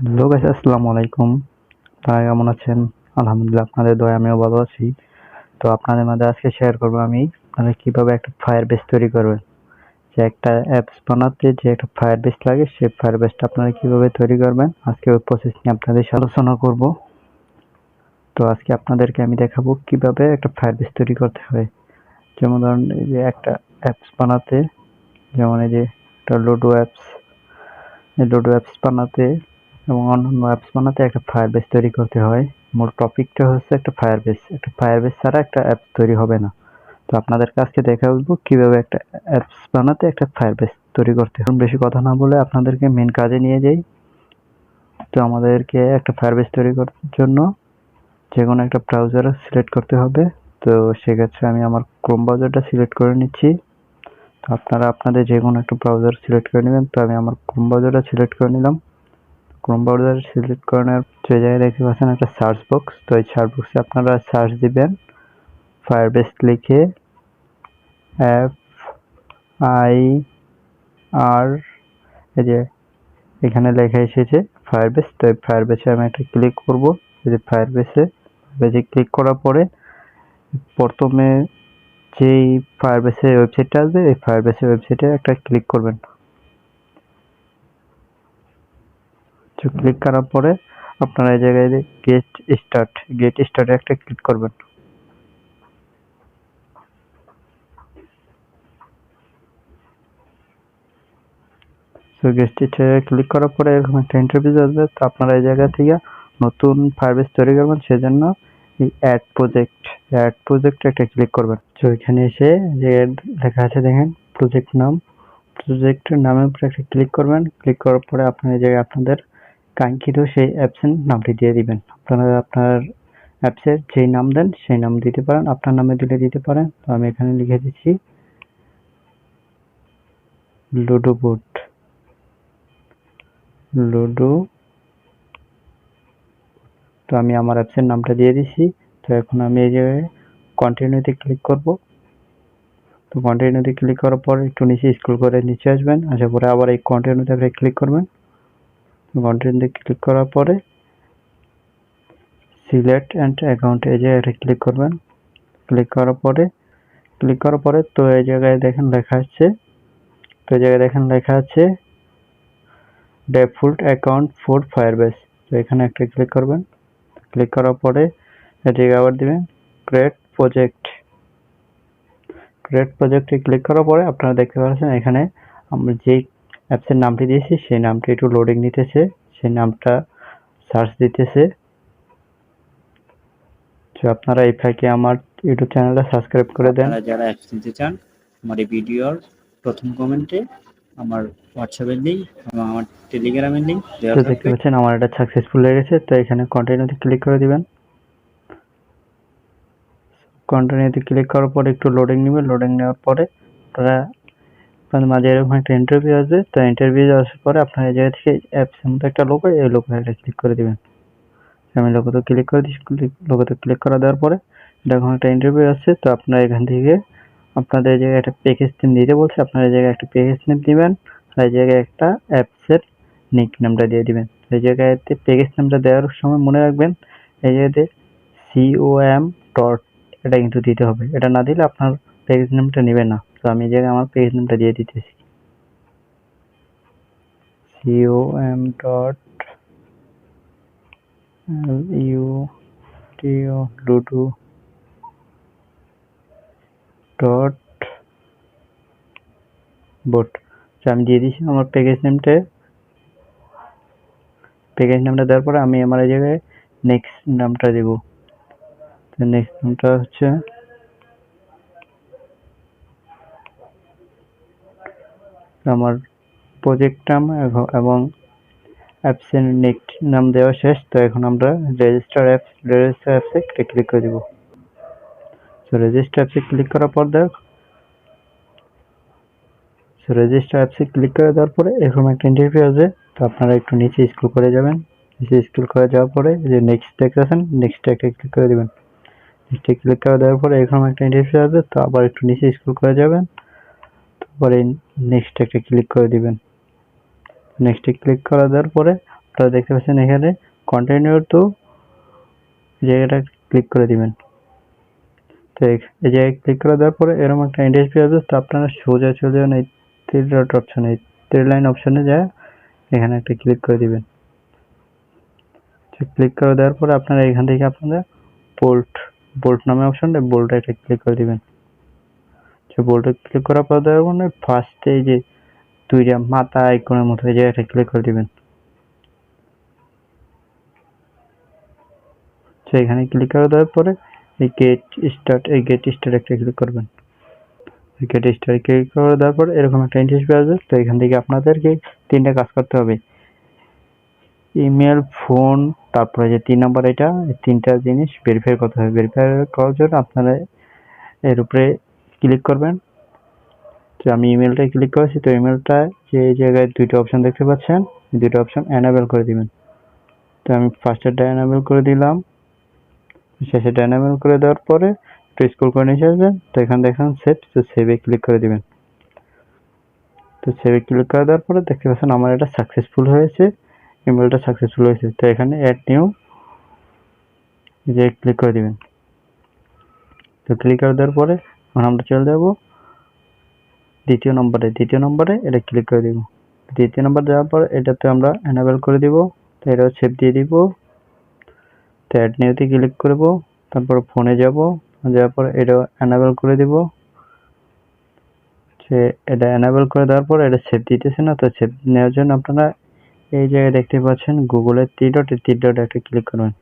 Hello guys আসসালামু আলাইকুম। আপনারা কেমন আছেন? আলহামদুলিল্লাহ, আপনাদের দয়া আমিও ভালো আছি। তো আপনাদের মাঝে আজকে শেয়ার করব আমি আপনারা কীভাবে একটা ফায়ার বেস তৈরি করবেন। যে একটা অ্যাপস বানাতে যে একটা ফায়ার বেস লাগে, সেই ফায়ার বেসটা আপনারা কীভাবে তৈরি করবেন, আজকে ওই প্রসেস নিয়ে আপনাদের আলোচনা করব। তো আজকে আপনাদেরকে আমি দেখাবো কীভাবে একটা ফায়ার বেস তৈরি করতে হয়। যেমন ধরুন, এই যে একটা অ্যাপস বানাতে, যেমন এই যে একটা লুডো অ্যাপস এই লুডো অ্যাপস বানাতে এবং অন্যান্য অ্যাপস বানাতে একটা ফায়ার বেস তৈরি করতে হয়। মূল টপিকটা হচ্ছে একটা ফায়ার বেস একটা ফায়ার বেস ছাড়া একটা অ্যাপস তৈরি হবে না। তো আপনাদের কাছকে দেখা বলব কীভাবে একটা অ্যাপস বানাতে একটা ফায়ার বেস তৈরি করতে হয়। বেশি কথা না বলে আপনাদেরকে মেন কাজে নিয়ে যাই। তো আমাদেরকে একটা ফায়ার বেস তৈরি করার জন্য যে কোনো একটা ব্রাউজার সিলেক্ট করতে হবে। তো সেক্ষেত্রে আমি আমার ক্রোম ব্রাউজারটা সিলেক্ট করে নিচ্ছি। তো আপনারা আপনাদের যে কোনো একটা ব্রাউজার সিলেক্ট করে নেবেন। তো আমি আমার ক্রোম ব্রাউজারটা সিলেক্ট করে নিলাম। ক্রোম ব্রাউজার সিলেক্ট করানোর যে জায়গায় দেখতে পাচ্ছেন একটা সার্চ বক্স তো এই সার্চ বক্সে আপনারা সার্চ দিবেন ফায়ারবেস লিখে এফ আই আর এই যে এখানে লেখা এসেছে ফায়ারবেস তো এই ফায়ারবেসে আমি একটা ক্লিক করব এই যে ফায়ারবেসে বেসে ক্লিক করার পরে প্রথমে যেই ফায়ারবেসের ওয়েবসাইটটা আসবে, এই ফায়ারবেসের ওয়েবসাইটে একটা ক্লিক করবেন। তো ক্লিক করার পরে আপনারা এই জায়গায় গেট স্টার্ট গেট স্টার্টে একটা ক্লিক করবেন। তো গেট স্টার্টে ক্লিক করার পরে এরকম একটা ইন্টারভিউ আসবে। তো আপনারা এই জায়গা থেকে নতুন ফায়ারবেস তৈরি করবেন। সেজন্য এই অ্যাড প্রজেক্ট অ্যাড প্রজেক্ট একটা ক্লিক করবেন। তো এখানে এসে যে লেখা আছে দেখেন প্রজেক্ট নাম। প্রজেক্টের নামের উপরে একটা ক্লিক করবেন। ক্লিক করার পরে আপনার এই জায়গায় আপনাদের কাঙ্ক্ষিত সেই অ্যাপসের নামটি দিয়ে দিবেন। আপনারা আপনার অ্যাপসের যেই নাম দেন, সেই নাম দিতে পারেন, আপনার নামে দিলে দিতে পারেন। তো আমি এখানে লিখে দিচ্ছি লুডো বোর্ড লুডো তো আমি আমার অ্যাপসের নামটা দিয়ে দিচ্ছি। তো এখন আমি এই জায়গায় কন্টিনিউতে ক্লিক করব। তো কন্টিনিউতে ক্লিক করার পর একটু নিচে স্ক্রল করে নিচে আসবেন। আসার পরে আবার এই কন্টিনিউতে ক্লিক করবেন। কন্টিনিউতে ক্লিক করার পরে সিলেক্ট অ্যান্ড অ্যাকাউন্ট এই জায়গায় ক্লিক করবেন। ক্লিক করার পরে ক্লিক করার পরে তো এই জায়গায় দেখেন লেখা আছে, তো এই জায়গায় দেখেন লেখা আছে ডিফল্ট অ্যাকাউন্ট ফর ফায়ারবেস তো এখানে একটা ক্লিক করবেন। ক্লিক করার পরে এটিকে আবার দিবেন ক্রিয়েট প্রজেক্ট ক্রিয়েট প্রজেক্টে ক্লিক করার পরে আপনারা দেখতে পাচ্ছেন এখানে আমরা যেই অ্যাপসের নামটি দিয়েছি সেই নামটি একটু লোডিং নিতেছে সেই নামটা সার্চ দিতেছে। তো আপনারা এই ফাঁকে আমার ইউটিউব চ্যানেলটা সাবস্ক্রাইব করে দেন। যারা অ্যাপস নিতে চান আমার এই ভিডিওর প্রথম কমেন্টে আমার হোয়াটসঅ্যাপের লিঙ্ক এবং আমার টেলিগ্রামের লিঙ্ক দেওয়া তো দেখতে পাচ্ছেন আমার এটা সাকসেসফুল হয়ে গেছে তো এখানে কন্টিনিউতে ক্লিক করে দিবেন। কন্টিনিউতে ক্লিক করার পরে একটু লোডিং নেবে লোডিং নেওয়ার পরে আপনারা আপনাদের মাঝে এরকম একটা ইন্টারভিউ আসবে, তো ইন্টারভিউ আসার পরে আপনার এই জায়গা থেকে অ্যাপসের মধ্যে একটা লোগো এই লোগো একটা ক্লিক করে দেবেন। আমি লোগোতে ক্লিক করে দিচ্ছি লোগোতে ক্লিক করা দেওয়ার পরে এরকম একটা ইন্টারভিউ আসছে, তো আপনারা এখান থেকে আপনাদের এই জায়গায় একটা প্যাকেজ নেম দিতে বলছে, আপনারা এই জায়গায় একটা প্যাকেজ নেম দিবেন, আর এই জায়গায় একটা অ্যাপসের নিক নামটা দিয়ে দিবেন। এই জায়গাতে প্যাকেজ নামটা দেওয়ার সময় মনে রাখবেন, এই জায়গাতে সিওএম ডট এটা কিন্তু দিতে হবে। এটা না দিলে আপনার প্যাকেজ নামটা নেবে না। আমি এই জায়গায় আমার প্যাকেজ নামটা দিয়ে দিতেছি। COM dot U TO ludo dot bot তো আমি দিয়ে দিচ্ছি আমার প্যাকেজ নেমটা প্যাকেজ নামটা দেওয়ার পরে আমি আমার এই জায়গায় নেক্সট নামটা দেব। তো নেক্সট নামটা হচ্ছে আমার প্রজেক্ট নাম এবং অ্যাপসের নেক্সট নাম দেওয়া শেষ, তো এখন আমরা রেজিস্টার অ্যাপস রেজিস্টার অ্যাপসে ক্লিক করে দেবো। তো রেজিস্টার অ্যাপসে ক্লিক করার পর দেখ সো রেজিস্টার অ্যাপসে ক্লিক করে দেওয়ার পরে এরকম একটা ইন্টারভিউ আসবে, তো আপনারা একটু নিচে স্ক্রল করে যাবেন। নিচে স্ক্রল করে যাওয়ার পরে যে নেক্সট দেখতেছেন নেক্সটে একটা ক্লিক করে দিবেন। নেক্সটে ক্লিক করে দেওয়ার পরে এরকম একটা ইন্টারভিউ আসবে, তো আবার একটু নিচে স্ক্রল করে যাবেন। তারপরে নেক্সট একটা ক্লিক করে দিবেন। নেক্সটে ক্লিক করে দেওয়ার পরে আপনারা দেখতে পাচ্ছেন এখানে কন্টিনিউ টু জায়গাটা ক্লিক করে দিবেন। তো এই- জায়গায় ক্লিক করে দেওয়ার পরে এরকম একটা ইন্টারেস্ট পেয়ে যাবে। তো আপনারা সোজা চলে যাবেন এই থ্রি ডট অপশনে এই থ্রি লাইন অপশানে যায় এখানে একটা ক্লিক করে দিবেন। ক্লিক করে দেওয়ার পরে আপনারা এখান থেকে আপনারা বোল্ট বোল্ট নামে অপশনটা বোল্টে একটা ক্লিক করে দিবেন। সে বোল্টে ক্লিক করার পর মানে ফার্স্টে যে দুইটা মাথা আইকনের মতো এই জায়গাটা ক্লিক করে দিবেন। তো এখানে ক্লিক করে দেওয়ার পরে এই গেট স্টার্ট এই গেট স্টার্ট একটা ক্লিক করবেন। গেট স্টার্ট ক্লিক করে দেওয়ার পর এরকম একটা ইন্টারেস্ট আসবে তো এখান থেকে আপনাদেরকে তিনটা কাজ করতে হবে। ইমেল ফোন তারপরে যে তিন নম্বর এটা তিনটা জিনিস ভেরিফাই করতে হবে। ভেরিফাই করার জন্য আপনারা এর উপরে ক্লিক করবেন। তো আমি ইমেলটা ক্লিক করেছি, তো ইমেলটা যে জায়গায় দুইটা অপশন দেখতে পাচ্ছেন দুইটা অপশন এনাবেল করে দিবেন। তো আমি ফার্স্টেরটা এনাবেল করে দিলাম। শেষেরটা এনাবেল করে দেওয়ার পরে একটু স্কুল করে নিয়ে আসবেন, তো এখানে দেখেন সেভ তো সেভে ক্লিক করে দিবেন। তো সেভে ক্লিক করে দেওয়ার পরে দেখতে পাচ্ছেন আমার এটা সাকসেসফুল হয়েছে ইমেলটা সাকসেসফুল হয়েছে। তো এখানে অ্যাড নিউ যে ক্লিক করে দিবেন। তো ক্লিক করে দেওয়ার পরে এখন আমরা চলে যাব দ্বিতীয় নম্বরে দ্বিতীয় নম্বরে এটা ক্লিক করে দিব। দ্বিতীয় নম্বর যাওয়ার পর এটাতে আমরা এনাবেল করে দিব। তো এটা সেভ দিয়ে দিব। তো অ্যাড নিউতে ক্লিক করব। তারপর ফোনে যাব। যাওয়ার পর এটা এনাবেল করে দিব। সে এটা এনাবেল করে দেওয়ার পর এটা সেভ দিতেছে না, তো সেভ নেওয়ার জন্য আপনারা এই জায়গায় দেখতে পাচ্ছেন গুগলের ত্রি ডট ত্রি ডট একটা ক্লিক করবেন।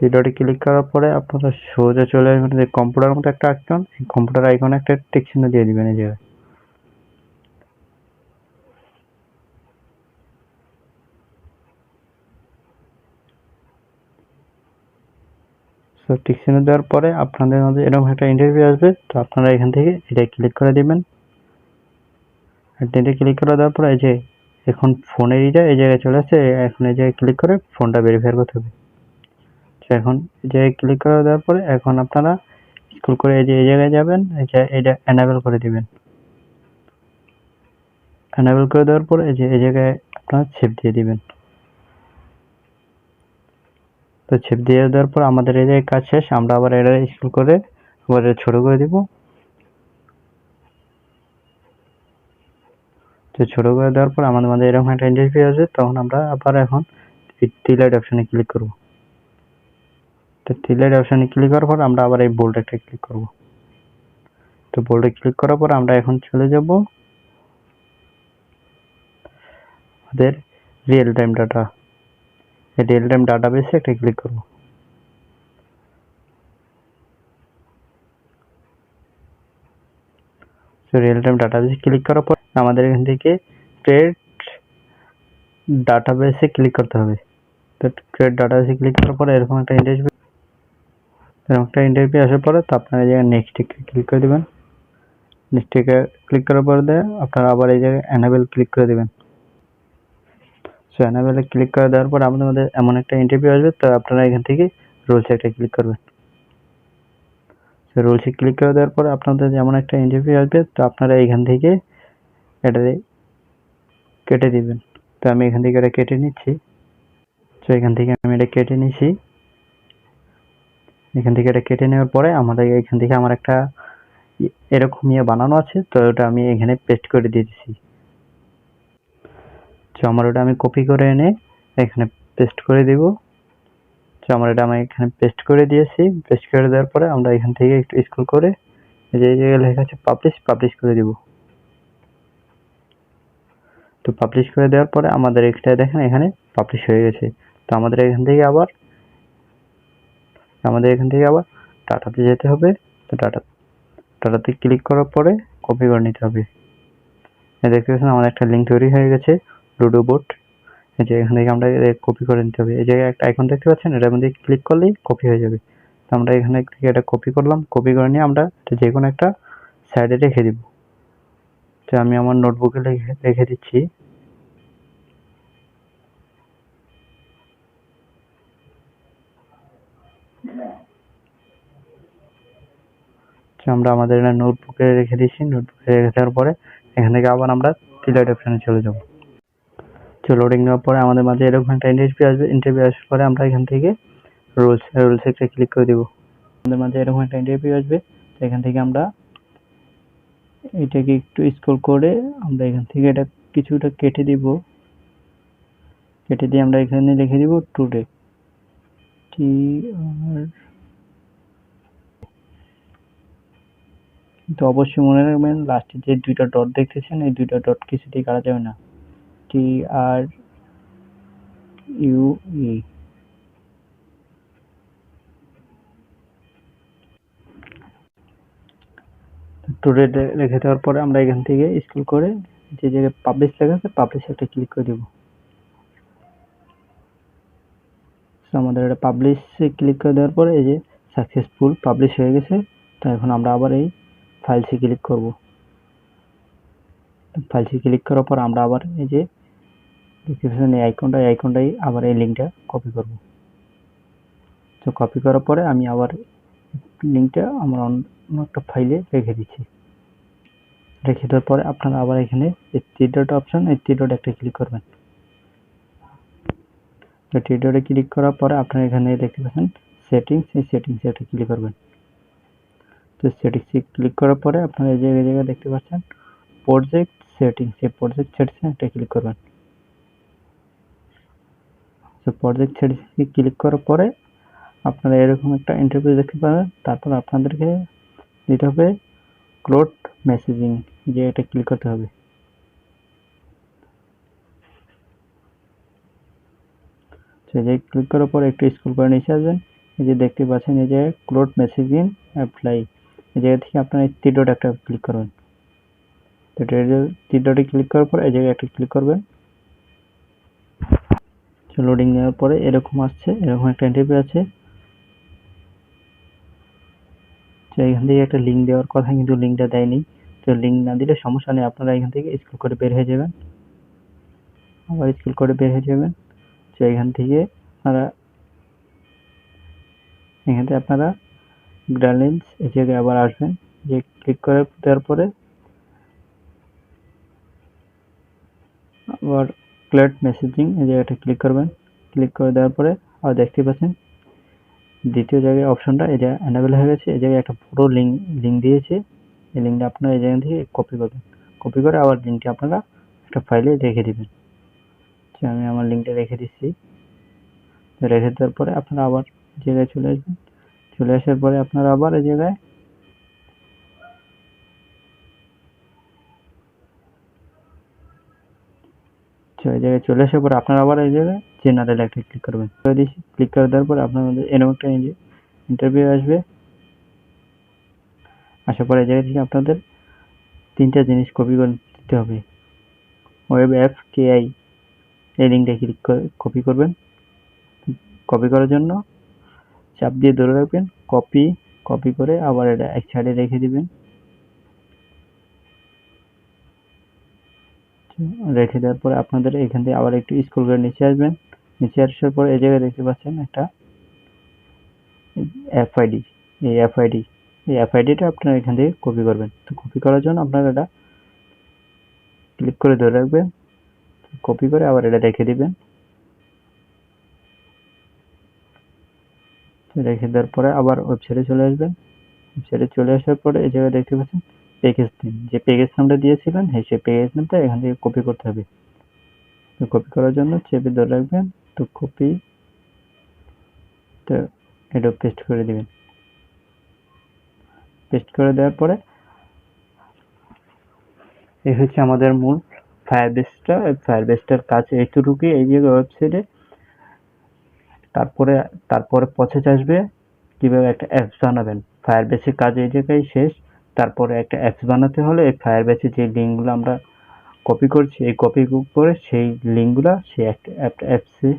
থ্রি ডটে ক্লিক করার পরে আপনারা সোজা চলে আসবেন যে কম্পিউটার মতো একটা আইকন এই কম্পিউটার আইকনে একটা টিক চিহ্ন দিয়ে দিবেন এই জায়গায়। সো টিক চিহ্ন দেওয়ার পরে আপনাদের মধ্যে এরকম একটা ইন্টারভিউ আসবে, তো আপনারা এখান থেকে এটা ক্লিক করে দিবেন। এটা ক্লিক করে দেওয়ার পরে এই যে এখন ফোনের এই জায়গায় চলে আসছে, এখন এই জায়গায় ক্লিক করে ফোনটা ভেরিফাই করতে হবে। তো এখন এই জায়গায় ক্লিক করে দেওয়ার পরে এখন আপনারা স্কুল করে এই যে এই জায়গায় যাবেন এটা এনাবেল করে দিবেন। এনাবেল করে দেওয়ার পরে এই যে এই জায়গায় আপনারা সেভ দিয়ে দিবেন। তো সেভ দিয়ে দেওয়ার পর আমাদের এই জায়গায় কাজ শেষ, আমরা আবার এটা স্কুল করে আবার ছোট করে দিব। তো ছোট করে দেওয়ার পর আমাদের মধ্যে এরকম একটা ইন্টারভিউ আছে, তখন আমরা আবার এখন টিলাইট অপশনে ক্লিক করব। তো টিলাইট অপশনে ক্লিক করার পর আমরা আবার এই বোল্ড একটা ক্লিক করব। তো বোল্ডে ক্লিক করার পর আমরা এখন চলে যাব আমাদের রিয়েল টাইম ডাটা এই রিয়েল টাইম ডাটা ডাটাবেসে একটা ক্লিক করব। তো রিয়েল টাইম ডাটা ডাটাবেসে ক্লিক করার পর আমাদের এখান থেকে ক্রিয়েট ডাটাবেসে ক্লিক করতে হবে। তো ক্রিয়েট ডাটাবেসে ক্লিক করার পরে এরকম একটা ইন্টারভিউ এরকম একটা ইন্টারভিউ আসার পরে তো আপনারা এই জায়গায় নেক্সট ক্লিক করে দেবেন। নেক্সট ক্লিক করার পরে দিয়ে আপনারা আবার এই জায়গায় এনাবেল ক্লিক করে দেবেন। সো এনাবেলে ক্লিক করে দেওয়ার পর আমাদের মধ্যে এমন একটা ইন্টারভিউ আসবে, তো আপনারা এখান থেকে রুলসে একটা ক্লিক করবেন। রুলসে ক্লিক করে দেওয়ার পর আপনাদের যেমন একটা ইন্টারভিউ আসবে, তো আপনারা এখান থেকে এটা কেটে দিবেন। তো আমি এখান থেকে এটা কেটে নিচ্ছি। তো এখান থেকে আমি এটা কেটে নিছি এখান থেকে এটা কেটে নেওয়ার পরে আমাদের এখান থেকে আমার একটা এরকম ইয়ে বানানো আছে, তো ওটা আমি এখানে পেস্ট করে দিয়ে দিছি তো আমার ওটা আমি কপি করে এনে এখানে পেস্ট করে দিব। তো আমার এটা আমি এখানে পেস্ট করে দিয়েছি। পেস্ট করে দেওয়ার পরে আমরা এখান থেকে একটু স্কুল করে যে জায়গায় লেখা আছে পাবলিশ পাবলিশ করে দিব। তো পাবলিশ করে দেওয়ার পরে আমাদের এটা দেখেন এখানে পাবলিশ হয়ে গেছে। তো আমাদের এখান থেকে আবার আমাদের এখান থেকে আবার টাটাতে যেতে হবে। তো টাটা, টাটাতে ক্লিক করার পরে কপি করে নিতে হবে। দেখতে পাচ্ছেন আমাদের একটা লিঙ্ক তৈরি হয়ে গেছে লুডো বোর্ড এই যে এখান থেকে আমরা কপি করে নিতে হবে। এই জায়গায় একটা আইকন দেখতে পাচ্ছেন, এটার মধ্যে ক্লিক করলেই কপি হয়ে যাবে। তো আমরা এখানে থেকে এটা কপি করলাম কপি করে নিয়ে আমরা যে কোনো একটা সাইডে রেখে দিব। তো আমি আমার নোটবুকে রেখে দিচ্ছি। আমরা আমাদের এখানে নোটবুকে রেখে দিচ্ছি নোটবুকে রেখে দেওয়ার পরে এখান থেকে আবার আমরা সিলেক্ট অপশনে চলে যাব। তো লোডিং নেওয়ার পরে আমাদের মাঝে এরকম একটা ইন্টারভিউ আসবে। ইন্টারভিউ আসার পরে আমরা এখান থেকে রুলস রুলস একটা ক্লিক করে দিব। আমাদের মাঝে এরকম একটা ইন্টারভিউ আসবে। তো এখান থেকে আমরা এটাকে একটু স্ক্রল করে আমরা এখান থেকে এটা কিছুটা কেটে দিব। কেটে দিয়ে আমরা এখানে লিখে দিব টুডে আর? কিন্তু অবশ্যই মনে রাখবেন লাস্টে যে দুইটা ডট দেখতেছেন, এই দুইটা ডট কিছুতেই কাটা যাবে না। টি আর ইউ ই টুডে রেখে দেওয়ার পরে আমরা এখান থেকে স্ক্রল করে যে জায়গায় পাবলিশ লেখা আছে পাবলিশ একটা ক্লিক করে দিব। So, আমাদের এটা পাবলিশে ক্লিক করে দেওয়ার পরে এই যে সাকসেসফুল পাবলিশ হয়ে গেছে তো এখন আমরা আবার এই ফাইলসে ক্লিক করব। ফাইলসে ক্লিক করার পর আমরা আবার এই যে দেখতে এই আইকনটা এই আইকনটাই আবার এই লিঙ্কটা কপি করব। তো কপি করার পরে আমি আবার লিঙ্কটা আমার অন্য একটা ফাইলে রেখে দিচ্ছি। রেখে দেওয়ার পরে আপনারা আবার এখানে এই ডট অপশন এই ডট একটা ক্লিক করবেন। থ্রি ক্লিক করার পরে আপনারা এখানে দেখতে পাচ্ছেন সেটিংস এই সেটিংসে একটা ক্লিক করবেন। তো সেটিংসে ক্লিক করার পরে আপনারা এই জায়গায় জায়গায় দেখতে পাচ্ছেন প্রজেক্ট সেটিংস এই প্রজেক্ট সেটিংসে এটা ক্লিক করবেন। তো প্রজেক্ট সেটিংসে ক্লিক করার পরে আপনারা এরকম একটা ইন্টারভিউ দেখতে পাবেন, তারপর আপনাদেরকে দিতে হবে ক্লোড মেসেজিং যে এটা ক্লিক করতে হবে সেই যে ক্লিক করার পর একটু স্ক্রল করে নিচে আসবেন। এই যে দেখতে পাচ্ছেন, এই যে ক্লোড মেসেজিং অ্যাপ্লাই এই জায়গা থেকে আপনারা এই ত্রি ডট একটা ক্লিক করবেন। তো ত্রি ডটে ক্লিক করার পর এই জায়গায় একটা ক্লিক করবেন। লোডিং নেওয়ার পরে এরকম আসছে, এরকম একটা ইন্টারভিউ আছে তো এখান থেকে একটা লিঙ্ক দেওয়ার কথা কিন্তু লিঙ্কটা দেয়নি। তো লিঙ্ক না দিলে সমস্যা নেই, আপনারা এখান থেকে স্কুল করে বের হয়ে যাবেন। আবার স্কুল করে বের হয়ে যাবেন। তো এখান থেকে আপনারা, এখান থেকে আপনারা গ্রালেন্স এই জায়গায় আবার আসবেন। যে ক্লিক করে দেওয়ার পরে আবার ক্লেট মেসেজিং এই জায়গাটা ক্লিক করবেন। ক্লিক করে দেওয়ার পরে আর দেখতে পাচ্ছেন দ্বিতীয় জায়গায় অপশনটা এই জায়গায় এনাবেল হয়ে গেছে। এই জায়গায় একটা পুরো লিঙ্ক লিঙ্ক দিয়েছে। এই লিঙ্কটা আপনারা এই জায়গা থেকে কপি করবেন। কপি করে আবার লিঙ্কটা আপনারা একটা ফাইলে রেখে দিবেন। যে আমি আমার লিঙ্কটা রেখে দিচ্ছি। রেখে দেওয়ার পরে আপনারা আবার জায়গায় চলে আসবেন, চলে আসার পরে আপনারা আবার এই জায়গায় জায়গায় চলে আসার পরে আপনারা আবার এই জায়গায় জেনারেল একটা ক্লিক করবেন। করে দিয়েছি ক্লিক করে দেওয়ার পরে আপনাদের এরকম একটা ইন্টারভিউ আসবে। আসার পরে এই জায়গা থেকে আপনাদের তিনটা জিনিস কপি করে দিতে হবে। ওয়েব অ্যাপ কেআই এই লিঙ্কটা ক্লিক করে কপি করবেন। কপি করার জন্য চাপ দিয়ে ধরে রাখবেন কপি কপি করে আবার এটা এক সাইডে রেখে দিবেন। রেখে দেওয়ার পরে আপনাদের এখান থেকে আবার একটু স্ক্রল করে নিচে আসবেন। নিচে আসার পরে এই জায়গায় দেখতে পাচ্ছেন একটা এফআইডি এই এফআইডি এই এফআইডিটা আপনারা এখান থেকে কপি করবেন। তো কপি করার জন্য আপনারা এটা ক্লিক করে ধরে রাখবেন। কপি করে আবার এটা রেখে দিবেন। রেখে দেওয়ার পরে আবার ওয়েবসাইটে চলে আসবেন। ওয়েবসাইটে চলে আসার পরে এই জায়গায় দেখতে পাচ্ছেন প্যাকেজ নেম যে প্যাকেজ নামটা দিয়েছিলেন হ্যাঁ সেই প্যাকেজ নামটা এখান থেকে কপি করতে হবে। কপি করার জন্য চেপে ধরে রাখবেন, তো কপি তো এটা পেস্ট করে দিবেন। পেস্ট করে দেওয়ার পরে, এই হচ্ছে আমাদের মূল ফায়ার বেসটা ফায়ার বেসটার কাজ এইটুকুই এই যে ওয়েবসাইটে তারপরে তারপরে প্রসেস আসবে। কীভাবে একটা অ্যাপস বানাবেন? ফায়ার বেসের কাজ এই জায়গায় শেষ। তারপরে একটা অ্যাপস বানাতে হলে এই ফায়ার বেসে যে লিঙ্কগুলো আমরা কপি করছি, এই কপি করে সেই লিঙ্কগুলো সেই একটা অ্যাপসে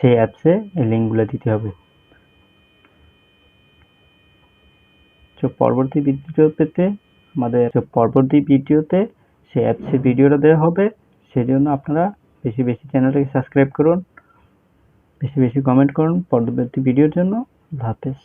সেই অ্যাপসে এই লিঙ্কগুলো দিতে হবে। তো পরবর্তী ভিডিও পেতে, আমাদের পরবর্তী ভিডিওতে সেই অ্যাপসের ভিডিওটা দেওয়া হবে সেই জন্য আপনারা বেশি বেশি চ্যানেলটাকে সাবস্ক্রাইব করুন, বেশি বেশি কমেন্ট করুন পরবর্তী ভিডিওর জন্য। হাফেজ।